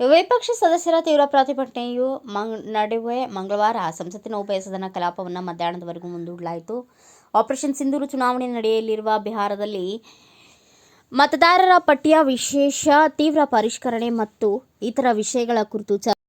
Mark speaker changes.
Speaker 1: ವಿಪಕ್ಷ ಸದಸ್ಯರ ತೀವ್ರ ಪ್ರತಿಭಟನೆಯು ಮಂಗ್, ನಡುವೆ ಮಂಗಳವಾರ ಸಂಸತ್ತಿನ ಉಭಯ ಸದನ ಕಲಾಪವನ್ನು ಮಧ್ಯಾಹ್ನದವರೆಗೂ ಮುಂದೂಡಲಾಯಿತು. ಆಪರೇಷನ್ ಸಿಂಧೂರು ಚುನಾವಣೆ ನಡೆಯಲಿರುವ ಬಿಹಾರದಲ್ಲಿ ಮತದಾರರ ಪಟ್ಟಿಯ ವಿಶೇಷ ತೀವ್ರ ಪರಿಷ್ಕರಣೆ ಮತ್ತು ಇತರ ವಿಷಯಗಳ ಕುರಿತು ಚರ್ಚೆ